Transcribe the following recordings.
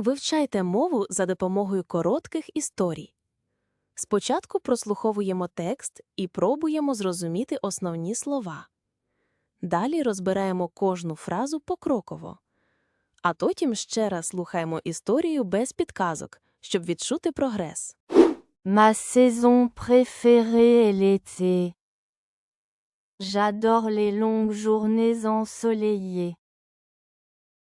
Вивчайте мову за допомогою коротких історій. Спочатку прослуховуємо текст і пробуємо зрозуміти основні слова. Далі розбираємо кожну фразу покроково. А потім ще раз слухаємо історію без підказок, щоб відчути прогрес. Ma saison préférée est l'été. J'adore les longues journées ensoleillées.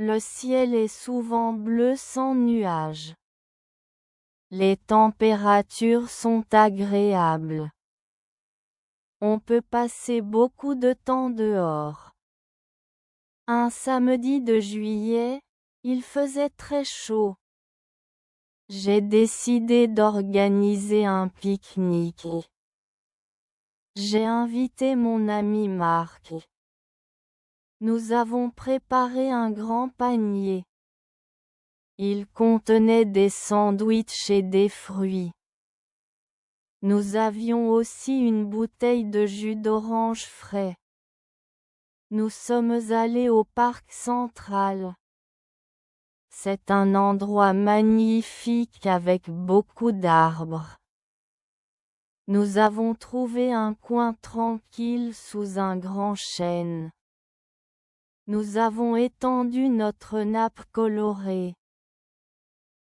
Le ciel est souvent bleu sans nuages. Les températures sont agréables. On peut passer beaucoup de temps dehors. Un samedi de juillet, il faisait très chaud. J'ai décidé d'organiser un pique-nique. J'ai invité mon ami Marc. Nous avons préparé un grand panier. Il contenait des sandwichs et des fruits. Nous avions aussi une bouteille de jus d'orange frais. Nous sommes allés au parc central. C'est un endroit magnifique avec beaucoup d'arbres. Nous avons trouvé un coin tranquille sous un grand chêne. Nous avons étendu notre nappe colorée.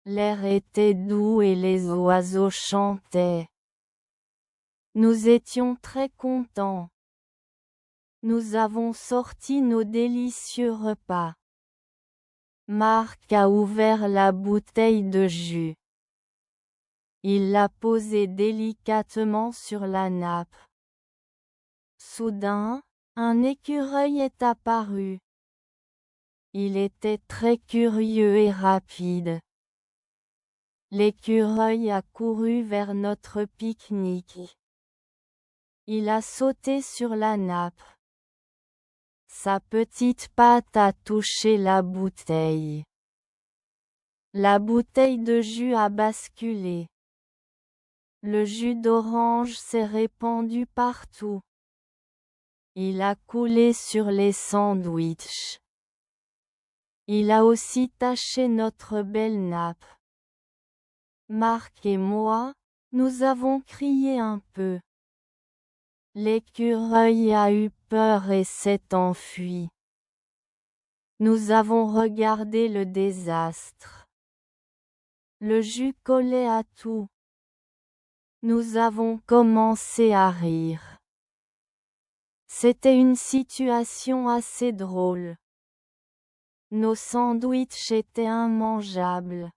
L'air était doux et les oiseaux chantaient. Nous étions très contents. Nous avons sorti nos délicieux repas. Marc a ouvert la bouteille de jus. Il l'a posée délicatement sur la nappe. Soudain, un écureuil est apparu. Il était très curieux et rapide. L'écureuil a couru vers notre pique-nique. Il a sauté sur la nappe. Sa petite patte a touché la bouteille. La bouteille de jus a basculé. Le jus d'orange s'est répandu partout. Il a coulé sur les sandwichs. Il a aussi taché notre belle nappe. Marc et moi, nous avons crié un peu. L'écureuil a eu peur et s'est enfui. Nous avons regardé le désastre. Le jus collait à tout. Nous avons commencé à rire. C'était une situation assez drôle. Nos sandwichs étaient immangeables.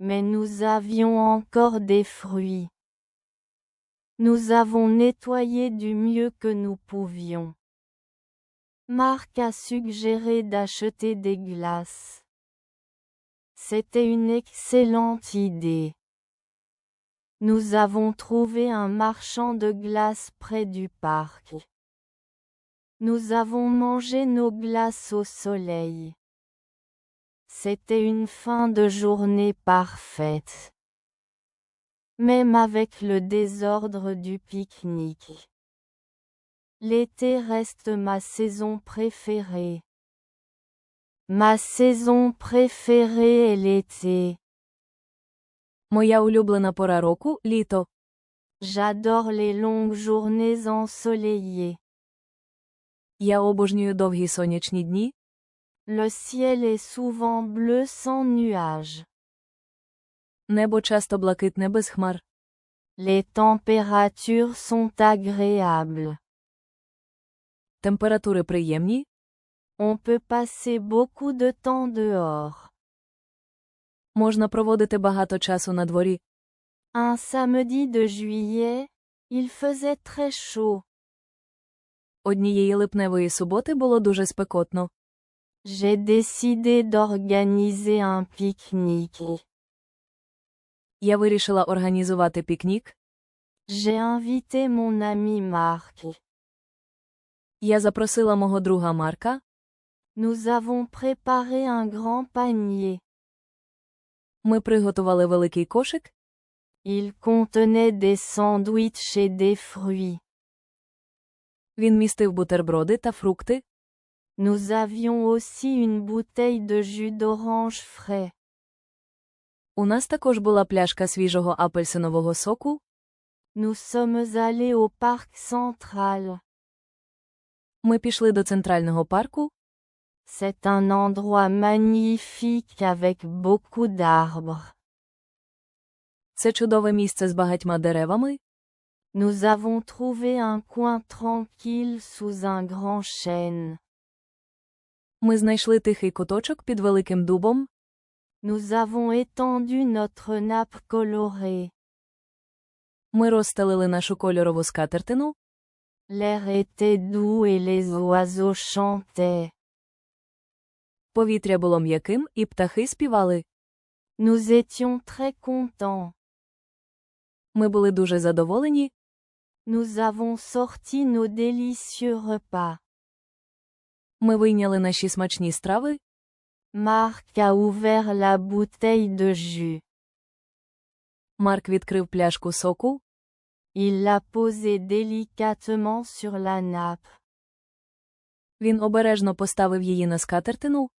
Mais nous avions encore des fruits. Nous avons nettoyé du mieux que nous pouvions. Marc a suggéré d'acheter des glaces. C'était une excellente idée. Nous avons trouvé un marchand de glaces près du parc. Nous avons mangé nos glaces au soleil. C'était une fin de journée parfaite. Même avec le désordre du pique-nique. L'été reste ma saison préférée. Ma saison préférée est l'été. Моя улюблена пора року літо. J'adore les longues journées ensoleillées. Я обожнюю довгі сонячні дні. Le ciel est souvent bleu sans nuages. Небо часто блакитне без хмар. Les températures sont agréables. Температури приємні. On peut passer beaucoup de temps dehors. Можна проводити багато часу на дворі. Un samedi de juillet, il faisait très chaud. Однієї липневої суботи було дуже спекотно. J'ai décidé d'organiser un pique-nique. Я вирішила організувати пікнік. J'ai invité mon ami Marc. Я запросила мого друга Марка. Nous avons préparé un grand panier. Ми приготували великий кошик. Il contenait des sandwichs et des fruits. Він містив бутерброди та фрукти. Nous avions aussi une bouteille de jus d'orange frais. У нас також була пляшка свіжого апельсинового соку. Nous sommes allés au parc central. Ми пішли до центрального парку. C'est un endroit magnifique avec beaucoup d'arbres. Це чудове місце з багатьма деревами. Nous avons trouvé un coin tranquille sous un grand chêne. Ми знайшли тихий куточок під великим дубом. Nous avons étendu notre nappe colorée. Ми розстелили нашу кольорову скатертину. L'air était doux et les oiseaux chantaient. Повітря було м'яким, і птахи співали. Nous étions très contents. Ми були дуже задоволені. Nous avons sorti nos délicieux repas. Ми вийняли наші смачні страви. Marc a ouvert la bouteille de jus. Марк відкрив пляшку соку. Il l'a posée délicatement sur la nappe. Він обережно поставив її на скатертину.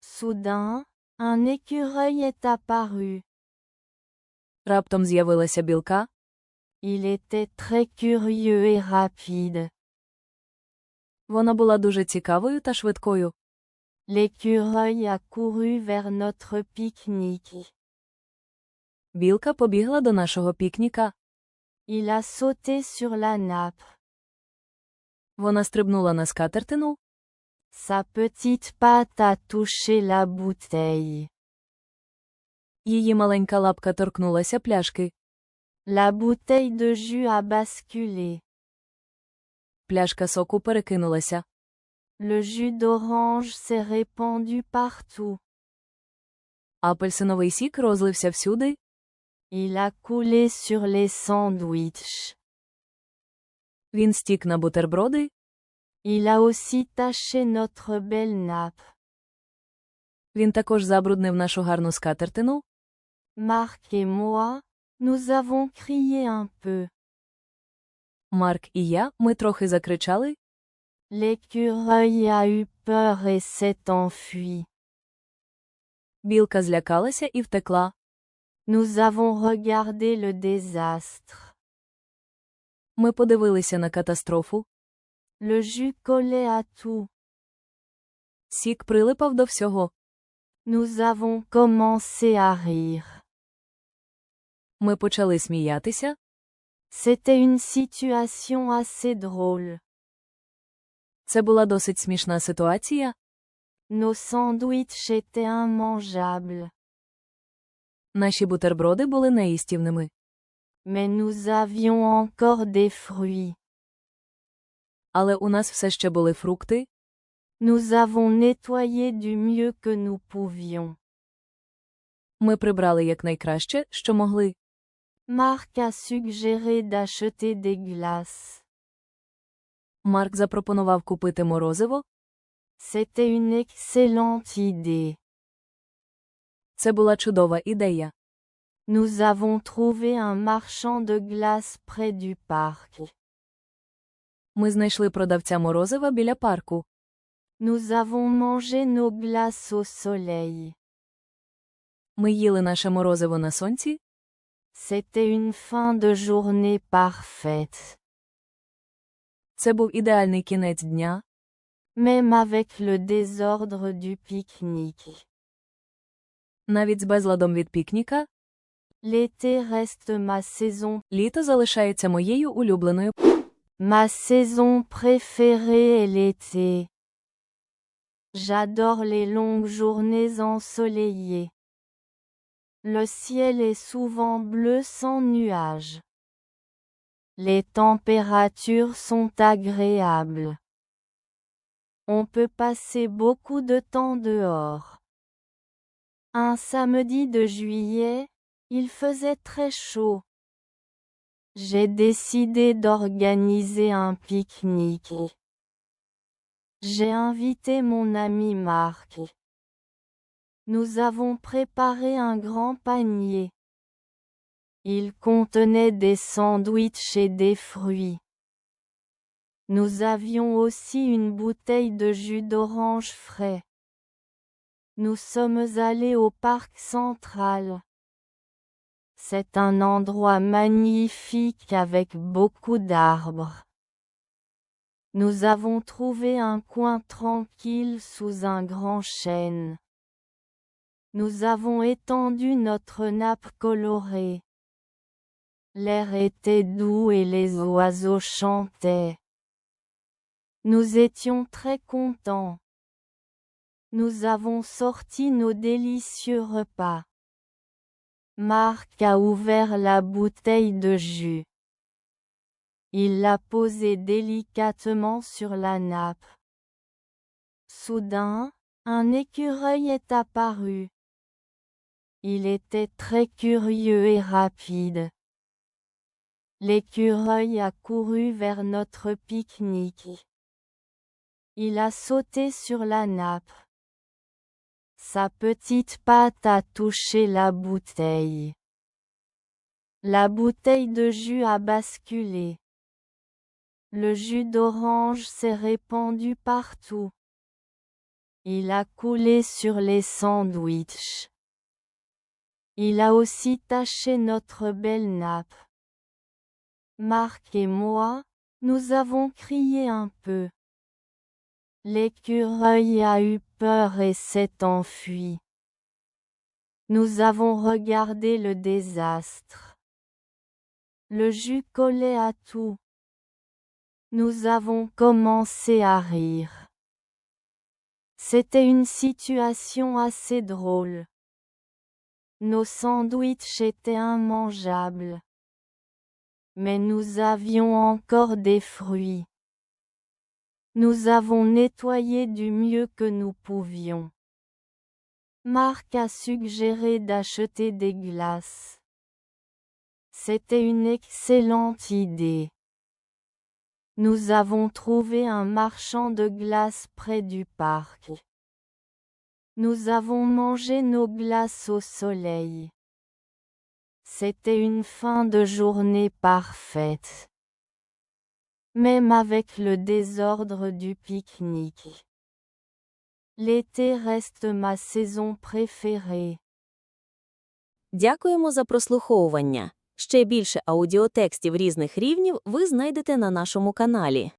Soudain, un écureuil est apparu. Раптом з'явилася білка. Il était très curieux et rapide. Вона була дуже цікавою та швидкою. L'écureuil a couru vers notre pique-nique. Білка побігла до нашого пікніка. Il a sauté sur la nappe. Вона стрибнула на скатертину. Sa petite patte a touché la bouteille. Її маленька лапка торкнулася пляшки. La bouteille de jus a basculé. Пляшка соку перекинулася. Le jus d'orange s'est répandu partout. Апельсиновий сік розлився всюди. Il a coulé sur les sandwichs. Він стік на бутерброди. Il a aussi taché notre belle nappe. Він також забруднив нашу гарну скатертину. Marc et moi, nous avons crié un peu. Марк і я, ми трохи закричали. L'écureuil a eu peur et s'est enfui. Білка злякалася і втекла. Nous avons regardé le désastre. Ми подивилися на катастрофу. Le jus collait à tout. Сік прилипав до всього. Nous avons commencé à rire. Ми почали сміятися. C'était une situation assez drôle. Це була досить смішна ситуація. Nos sandwichs étaient immangeables. Наші бутерброди були неїстівними. Mais nous avions encore des fruits. Але у нас все ще були фрукти. Nous avons nettoyé du mieux que nous pouvions. Ми прибрали якнайкраще, що могли. Marc a suggéré d'acheter des glaces. Марк запропонував купити морозиво. C'était une excellente idée. Це була чудова ідея. Nous avons trouvé un marchand de glace près du parc. Ми знайшли продавця морозива біля парку. Nous avons mangé nos glaces au soleil. Ми їли наше морозиво на сонці. C'était une fin de journée parfaite. Це був ідеальний кінець дня. Même avec le désordre du pique-nique. Навіть з безладом від пікніка. L'été reste ma saison. Літо залишається моєю улюбленою. Ma saison préférée est l'été. J'adore les longues journées ensoleillées. Le ciel est souvent bleu sans nuages. Les températures sont agréables. On peut passer beaucoup de temps dehors. Un samedi de juillet, il faisait très chaud. J'ai décidé d'organiser un pique-nique. J'ai invité mon ami Marc. Nous avons préparé un grand panier. Il contenait des sandwichs et des fruits. Nous avions aussi une bouteille de jus d'orange frais. Nous sommes allés au parc central. C'est un endroit magnifique avec beaucoup d'arbres. Nous avons trouvé un coin tranquille sous un grand chêne. Nous avons étendu notre nappe colorée. L'air était doux et les oiseaux chantaient. Nous étions très contents. Nous avons sorti nos délicieux repas. Marc a ouvert la bouteille de jus. Il l'a posée délicatement sur la nappe. Soudain, un écureuil est apparu. Il était très curieux et rapide. L'écureuil a couru vers notre pique-nique. Il a sauté sur la nappe. Sa petite patte a touché la bouteille. La bouteille de jus a basculé. Le jus d'orange s'est répandu partout. Il a coulé sur les sandwichs. Il a aussi taché notre belle nappe. Marc et moi, nous avons crié un peu. L'écureuil a eu peur et s'est enfui. Nous avons regardé le désastre. Le jus collait à tout. Nous avons commencé à rire. C'était une situation assez drôle. Nos sandwichs étaient immangeables. Mais nous avions encore des fruits. Nous avons nettoyé du mieux que nous pouvions. Marc a suggéré d'acheter des glaces. C'était une excellente idée. Nous avons trouvé un marchand de glaces près du parc. Nous avons mangé nos glaces au soleil. C'était une fin de journée parfaite. Même avec le désordre du pique-nique. L'été reste ma saison préférée. Дякуємо за прослуховування. Ще більше аудіотекстів різних рівнів ви знайдете на нашому каналі.